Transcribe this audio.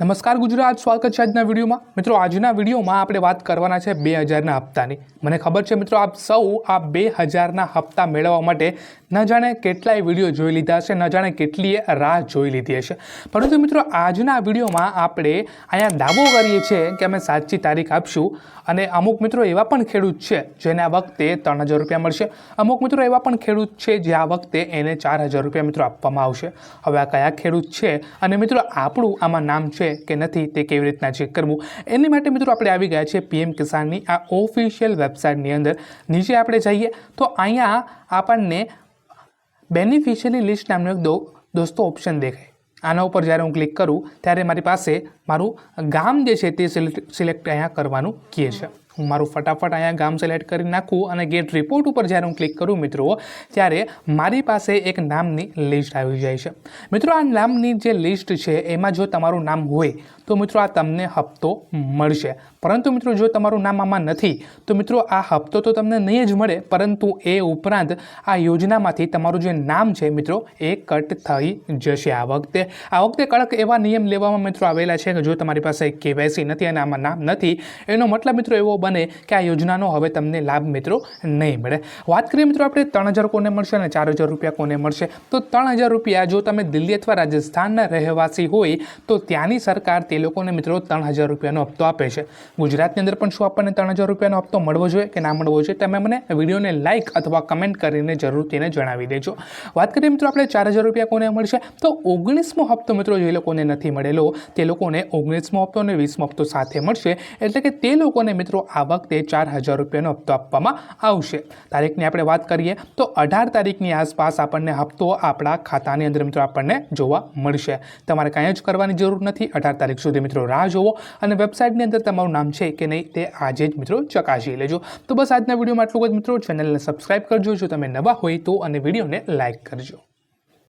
નમસ્કાર ગુજરાત, સ્વાગત છે આજના વિડીયોમાં. મિત્રો, આજના વિડીયોમાં આપણે વાત કરવાના છે બે હજારના હપ્તાની. મને ખબર છે મિત્રો, આપ સૌ આ બે હજારના હપ્તા મેળવવા માટે ન જાણે કેટલાય વીડિયો જોઈ લીધા હશે, ન જાણે કેટલીય રાહ જોઈ લીધી હશે. પરંતુ મિત્રો, આજના વિડીયોમાં આપણે અહીંયા દાવો કરીએ છીએ કે અમે સાચી તારીખ આપશું અને અમુક મિત્રો એવા પણ ખેડૂત છે જેને આ વખતે ત્રણ હજાર રૂપિયા મળશે. અમુક મિત્રો એવા પણ ખેડૂત છે જે આ વખતે એને ચાર હજાર રૂપિયા મિત્રો આપવામાં આવશે. હવે આ કયા ખેડૂત છે? અને મિત્રો, આપણું આમાં નામ છે કે નથી તે કેવી રીતના ચેક કરવું? એની માટે મિત્રો આપણે આવી ગયા છે પીએમ કિસાનની આ ઓફિશિયલ વેબસાઇટની અંદર. નીચે આપણે જઈએ તો અહીંયા આપણને બેનિફિશિયરી લિસ્ટ નામનો એક દોસ્તો ઓપ્શન દેખાય. આના ઉપર જ્યારે હું ક્લિક કરું, ત્યારે મારી પાસે મારું ગામ જે છે તે સિલેક્ટ અહીંયા કરવાનું કહે છે. હું મારું ફટાફટ અહીંયા ગામ સિલેક્ટ કરી નાખું અને ગેટ રિપોર્ટ ઉપર જ્યારે હું ક્લિક કરું મિત્રો, ત્યારે મારી પાસે એક નામની લિસ્ટ આવી જાય છે. મિત્રો, આ નામની જે લિસ્ટ છે, એમાં જો તમારું નામ હોય, તો મિત્રો આ તમને હપ્તો મળશે. પરંતુ મિત્રો, જો તમારું નામ આમાં નથી, તો મિત્રો આ હપ્તો તો તમને નહીં જ મળે, પરંતુ એ ઉપરાંત આ યોજનામાંથી તમારું જે નામ છે મિત્રો, એ કટ થઈ જશે. આ વખતે આ વખતે કડક એવા નિયમ લેવામાં મિત્રો આવેલા છે કે જો તમારી પાસે કેવાયસી નથી અને આમાં નામ નથી, એનો મતલબ મિત્રો એવો બને કે આ યોજનાનો હવે તમને લાભ મિત્રો નહીં મળે. વાત કરીએ મિત્રો આપણે ત્રણ હજાર કોને મળશે અને ચાર હજાર રૂપિયા કોને મળશે? તો ત્રણ હજાર રૂપિયા જો તમે દિલ્હી અથવા રાજસ્થાનના રહેવાસી હોય, તો ત્યાંની સરકાર તે લોકોને મિત્રો ત્રણ હજાર રૂપિયાનો હપ્તો આપે છે. ગુજરાતની અંદર પણ શું આપણને ત્રણ હજાર રૂપિયાનો હપ્તો મળવો જોઈએ કે ના મળવો જોઈએ, તમે મને વિડીયોને લાઇક અથવા કમેન્ટ કરીને જરૂર તેને જણાવી દેજો. વાત કરીએ મિત્રો આપણે ચાર હજાર રૂપિયા કોને મળશે? તો ઓગણીસમો હપ્તો મિત્રો જે લોકોને નથી મળેલો, તે લોકોને ઓગણીસમો હપ્તો અને વીસમો હપ્તો સાથે મળશે. એટલે કે તે લોકોને મિત્રો આ વખતે ચાર હજાર રૂપિયાનો હપ્તો આપવામાં આવશે. તારીખની આપણે વાત કરીએ તો અઢાર તારીખની આસપાસ આપણને હપ્તો આપણા ખાતાની અંદર મિત્રો આપણને જોવા મળશે. તમારે કાંઈ જ કરવાની જરૂર નથી. અઢાર તારીખ સુધી મિત્રો રાહ જોવો અને વેબસાઇટની અંદર તમારું નામ છે કે નહીં તે આજે જ મિત્રો ચકાસી લેજો. તો બસ આજના વિડીયોમાં આટલું જ મિત્રો. ચેનલને સબસ્ક્રાઇબ કરજો. જો તમે નવા હોય તો અને વિડીયોને લાઇક કરજો.